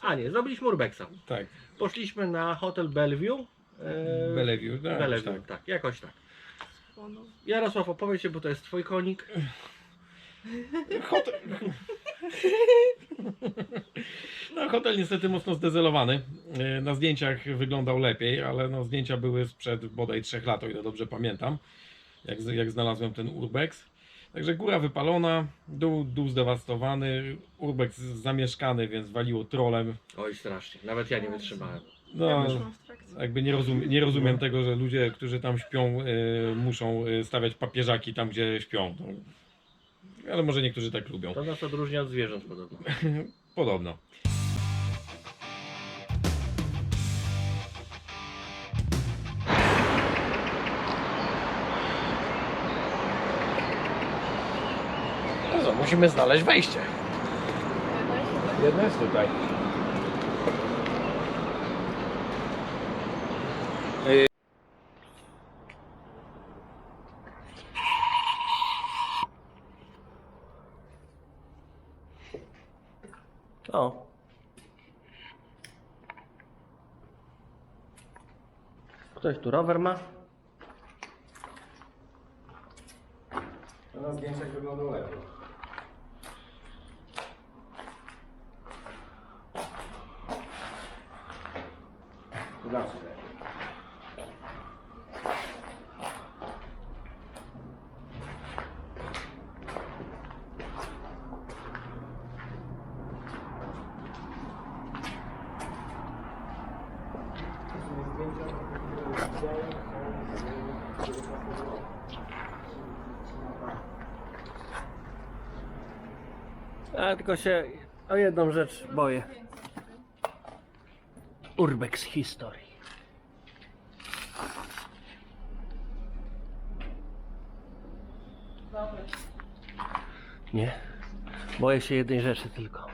A nie, zrobiliśmy urbexa. Tak, Poszliśmy na hotel Bellevue. E, Bellevue, no, Bellevue, tak. tak. jakoś tak. Jarosław, opowiedz się, bo to jest twój konik. Hotel... No, hotel niestety mocno zdezelowany. Yy, Na zdjęciach wyglądał lepiej, ale no, zdjęcia były sprzed bodaj 3 lat, o ile dobrze pamiętam, jak, z- jak znalazłem ten urbex. Także góra wypalona, dół, dół zdewastowany, urbex zamieszkany, więc waliło trolem. Oj, strasznie. Nawet ja nie wytrzymałem. No, jakby nie, rozum, nie rozumiem tego, że ludzie, którzy tam śpią, y, muszą y, stawiać papieżaki tam, gdzie śpią. No, ale może niektórzy tak lubią. To nas odróżnia od zwierząt podobno. Podobno. Musimy znaleźć wejście. Jedno jest tutaj. O. Ktoś tu rower ma? To na zdjęciach wyglądał lepiej. Dlaczego? Ja tylko się o jedną rzecz boję. Urbex History. Nie. Boję się jednej rzeczy tylko.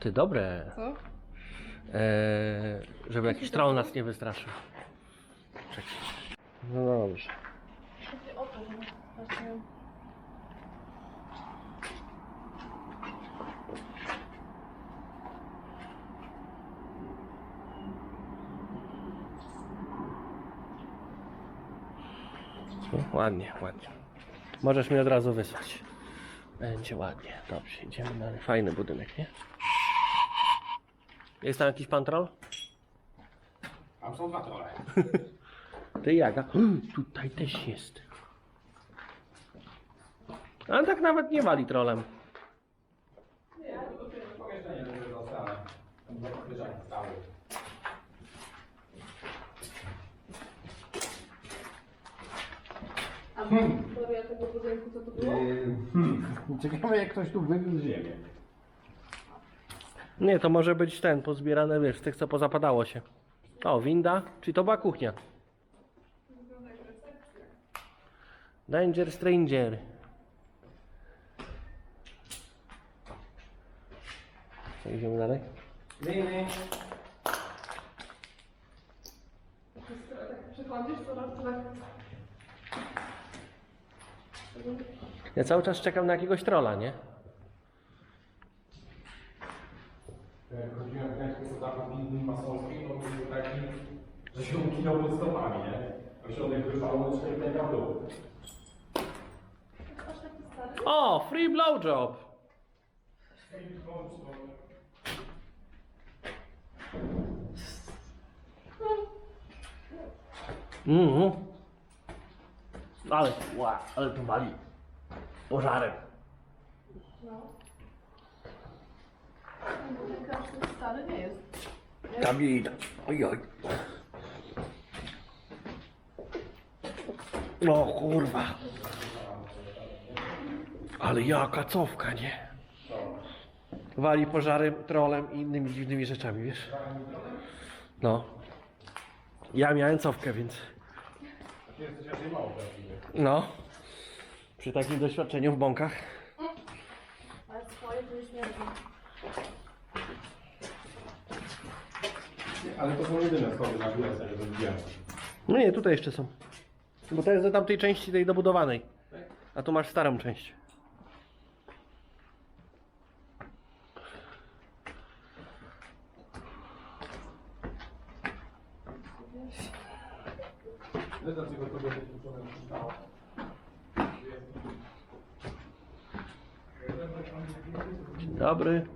Ty dobre. Co? Eee, żeby jakiś troll nas nie wystraszył. Czekaj. No dobrze. Chodzi o to, że właśnie Ładnie, ładnie. Możesz mi od razu wysłać. Będzie ładnie. Dobrze, idziemy dalej. Fajny budynek, nie? Jest tam jakiś pan troll? Tam są dwa trole. Ty jaga. Tutaj też jest. Ale tak nawet nie wali trolem. A historia tego budynku, co to było? Ciekawe jak ktoś tu wywiózł ziemię. Nie, to może być ten, pozbierane, wiesz, z tych co pozapadało się. O, winda, czyli to była kuchnia. Danger Stranger. Co, idziemy dalej? Przechodzisz coraz tak. Ja cały czas czekam na jakiegoś trolla, nie? Jak chodziłem w Gdańsku po taką innym masowskim, to był taki, że się ukinął pod stopami, nie? A środek wypalony cztery pęka w dół. O, free blowjob! Mhm. Ale, ła, ale to wali. Pożarem. No. Tak stary nie jest. Tam widać. Oj, oj. O kurwa. Ale jaka cofka, nie? Wali pożarem, trolem i innymi dziwnymi rzeczami, wiesz? No. Ja miałem cofkę, więc... Raczej mało. No. Przy takim doświadczeniu w bąkach. Ale swoje to jest śmierdzi. Ale to są jedyne schody na górę, które widziałem. No nie, tutaj jeszcze są. Bo to jest do tamtej części tej dobudowanej. A tu masz starą część. Przystało? Dzień dobry.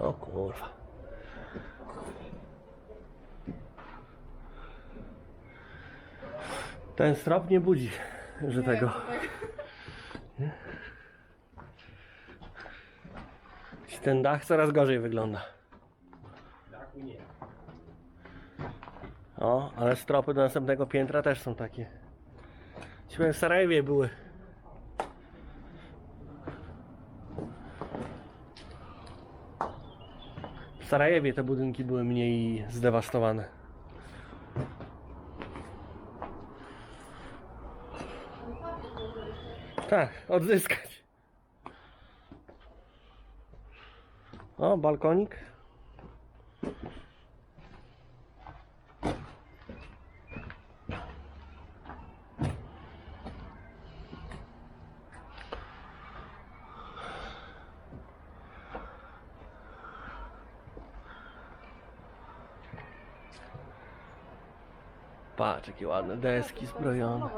O kurwa. Ten strop nie budzi, że tego. Nie? Ten dach coraz gorzej wygląda. Dachu nie. O, ale stropy do następnego piętra też są takie. Dzisiaj w Sarajewie były. W Sarajewie te budynki były mniej zdewastowane. Tak, odzyskać. O, balkonik. Patrz, jakie ładne deski zbrojone.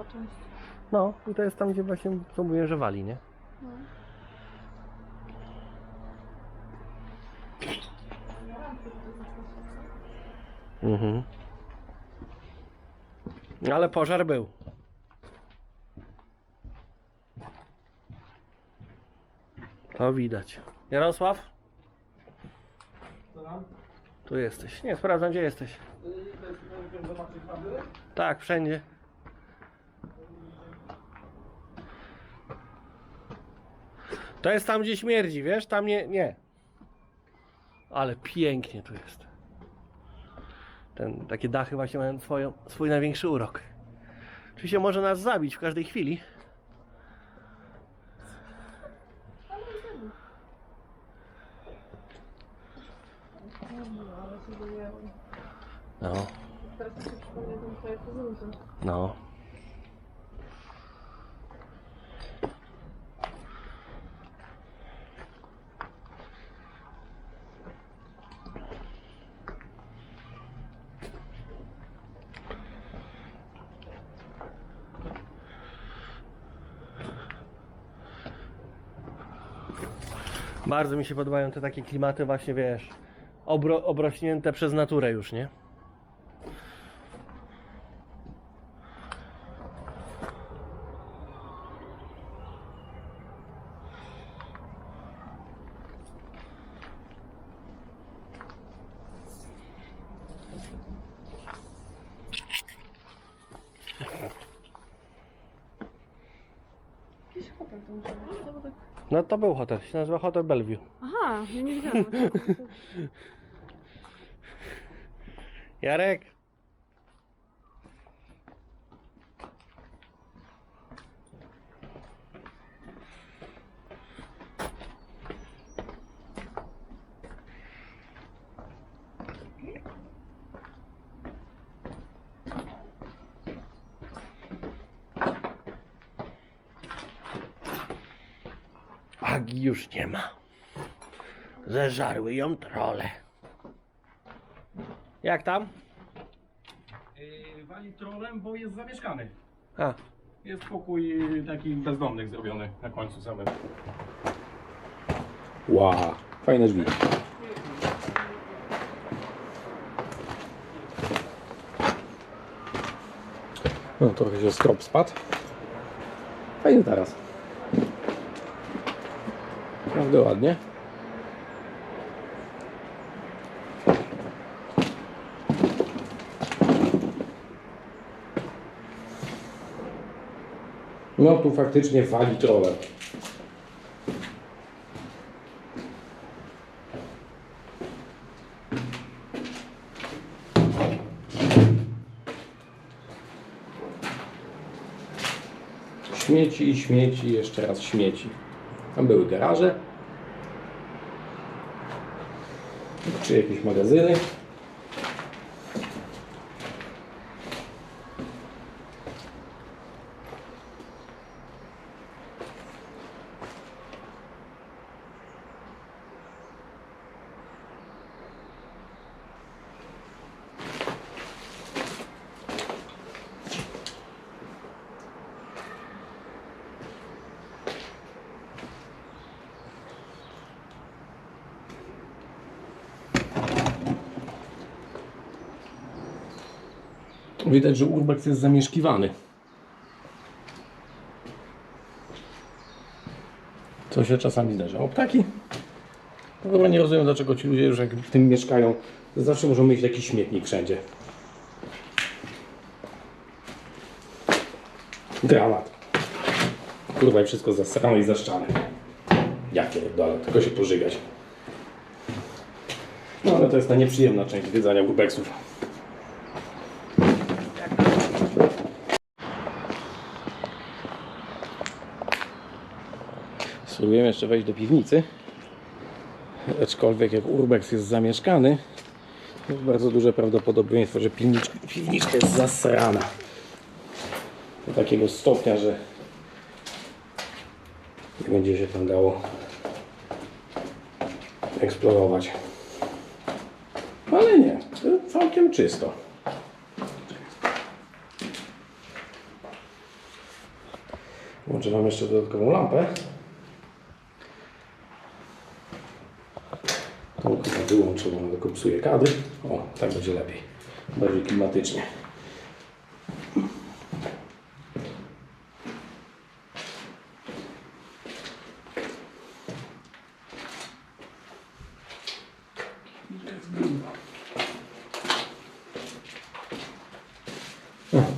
No, i to jest tam, gdzie właśnie co mówię, nie? No. Mhm. Ale pożar był. To widać. Jarosław? Tu jesteś. Nie, sprawdzam, gdzie jesteś. Tak, wszędzie. To jest tam, gdzie śmierdzi, wiesz? Tam nie, nie. Ale pięknie tu jest. Ten, takie dachy właśnie mają swoją, swój największy urok. Oczywiście może nas zabić w każdej chwili. No, ale się dojeło. No, Teraz mi się przypomina ten twoje prezenty. no. Bardzo mi się podobają te takie klimaty właśnie, wiesz, obro, obrośnięte przez naturę już, nie? Jakiś hotel tam. No bo tak... No to był hotel, się nazywa Hotel Bellevue. Aha, ja nie widziałam. Jarek! Już nie ma. Zeżarły ją trole. Jak tam? Yy, wali trolem, bo jest zamieszkany. A, Jest pokój taki bezdomnych zrobiony na końcu samym. Wow, fajne drzwi. No trochę się strop spadł. Fajny teraz. Naprawdę ładnie. No tu faktycznie wali trolem. Śmieci i śmieci, jeszcze raz śmieci. Tam były garaże. Steht nicht mal der Seele. Widać, że urbex jest zamieszkiwany. Co się czasami zdarza. O ptaki? No chyba nie rozumiem, dlaczego ci ludzie już jak w tym mieszkają, zawsze muszą mieć taki śmietnik wszędzie. Granat. Kurwa i wszystko zasrane i zaszczane. Jakie dole, tylko się pożygać. No ale to jest ta nieprzyjemna część zwiedzania urbexów. Spróbujemy jeszcze wejść do piwnicy. Aczkolwiek jak urbex jest zamieszkany, jest bardzo duże prawdopodobieństwo, że piwniczka, piwniczka jest zasrana. Do takiego stopnia, że nie będzie się tam dało eksplorować. Ale nie, całkiem czysto. Włączę Wam jeszcze dodatkową lampę. Tą chyba wyłączę, bo ona tylko psuje. O, tak będzie lepiej. Bardziej klimatycznie.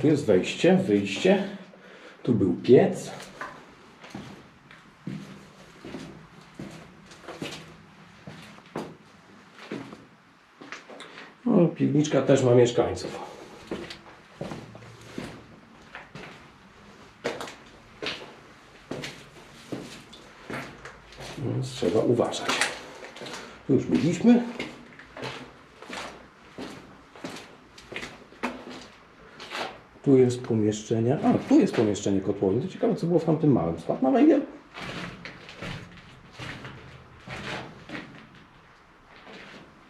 Tu jest wejście, wyjście. Tu był piec. Piwniczka też ma mieszkańców. Więc trzeba uważać. Tu Już byliśmy. Tu jest pomieszczenie. A, tu jest pomieszczenie kotłowni. To ciekawe, co było w tamtym małym. Skład na węgiel?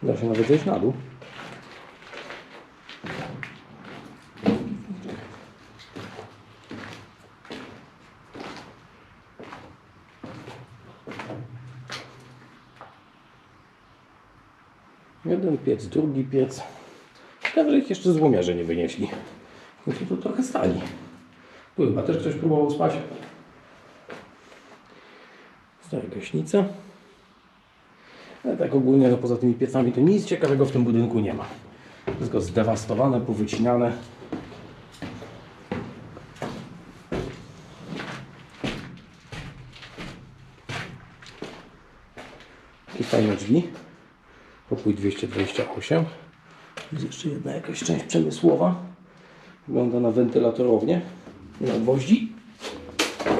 Da się nawet zejść na dół. Jeden piec, drugi piec. Ciekawe, ich jeszcze złomiarze nie wynieśli. No to, trochę stali. Tu chyba też ktoś próbował spać. Stara gaśnica. Ale tak ogólnie, no poza tymi piecami, to nic ciekawego w tym budynku nie ma. Wszystko zdewastowane, powycinane. I fajne drzwi. Pokój 228. Jest jeszcze jedna jakaś część przemysłowa. Wygląda na wentylatorownię. Na gwoździ.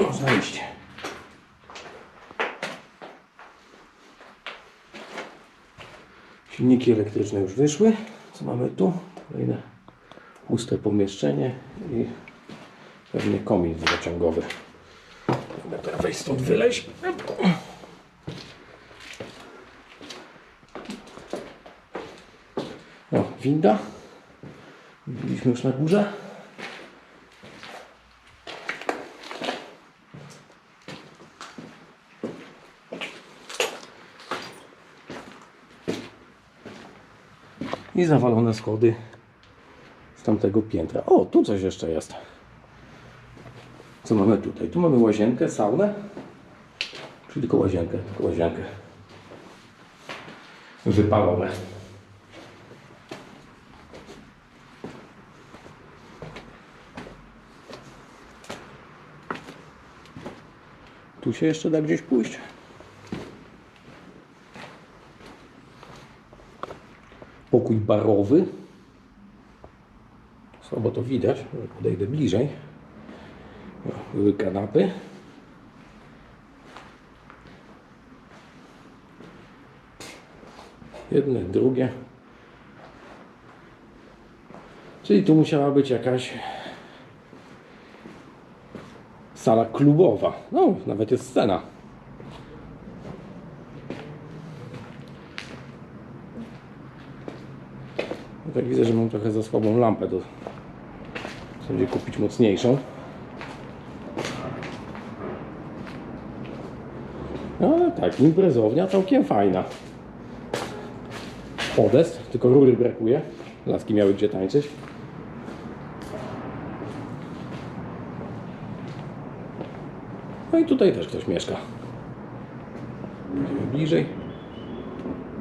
Można iść. Silniki elektryczne już wyszły. Co mamy tu? Kolejne puste pomieszczenie i pewnie komin wodociągowy. Mogę teraz wejść stąd wyleźć. O, winda. Byliśmy już na górze. I zawalone schody z tamtego piętra. O, tu coś jeszcze jest. Co mamy tutaj? Tu mamy łazienkę, saunę. Czy tylko łazienkę? Tylko łazienkę. Wypalone. Tu się jeszcze da gdzieś pójść. Pokój barowy. Słabo to widać, podejdę bliżej. Były kanapy. Jedne, drugie. Czyli tu musiała być jakaś sala klubowa. No, nawet jest scena. No tak widzę, że mam trochę za słabą lampę do sobie kupić mocniejszą. No ale tak, imprezownia całkiem fajna. Podest, tylko rury brakuje. Laski miały gdzie tańczyć. No i tutaj też ktoś mieszka. Idziemy bliżej.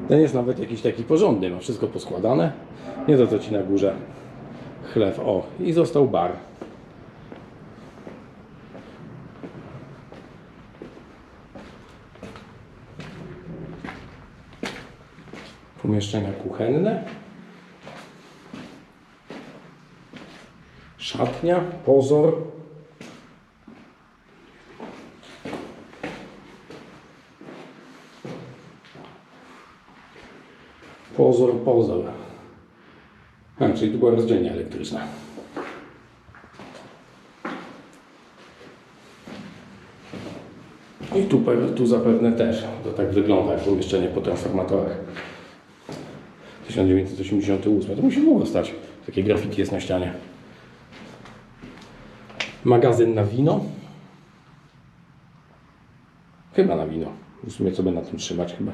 Ten jest nawet jakiś taki porządny, ma wszystko poskładane. Nie to co ci na górze chlew. O, i został bar. Pomieszczenia kuchenne. Szatnia, pozor. Pozor, pozor. A, czyli tu była rozdzielnia elektryczna. I tu, tu zapewne też. To tak wygląda jak pomieszczenie po transformatorach. 1988. To musi długo stać. Takie grafiki jest na ścianie. Magazyn na wino. Chyba na wino. W sumie co by na tym trzymać? Chyba,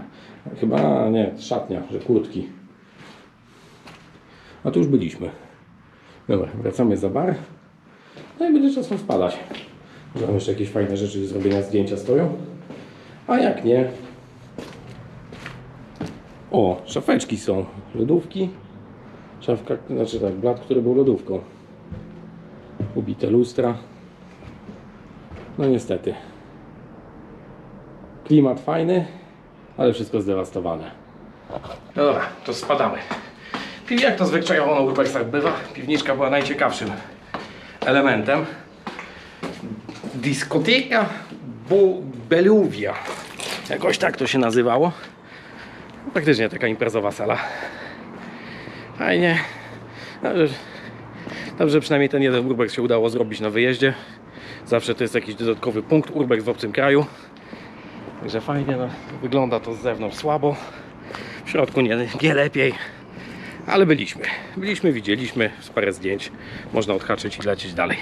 chyba nie, szatnia, że kurtki. A tu już byliśmy. Dobra, wracamy za bar. No i będzie czasem spadać. Tam jeszcze jakieś fajne rzeczy do zrobienia, zdjęcia stoją. A jak nie... O, szafeczki są. Lodówki. Szafka, znaczy tak, blat, który był lodówką. Ubite lustra. No niestety. Klimat fajny, ale wszystko zdewastowane. No dobra, to spadamy. Jak to zwyczajowo na urbexach bywa, piwniczka była najciekawszym elementem. Dyskoteka Beluvia. Jakoś tak to się nazywało. Praktycznie taka imprezowa sala. Fajnie. Dobrze, dobrze przynajmniej ten jeden urbex się udało zrobić na wyjeździe. Zawsze to jest jakiś dodatkowy punkt urbex w obcym kraju. Także fajnie, no, wygląda to z zewnątrz słabo. W środku nie, nie lepiej. Ale byliśmy. Byliśmy, widzieliśmy parę zdjęć. Można odhaczyć i lecieć dalej.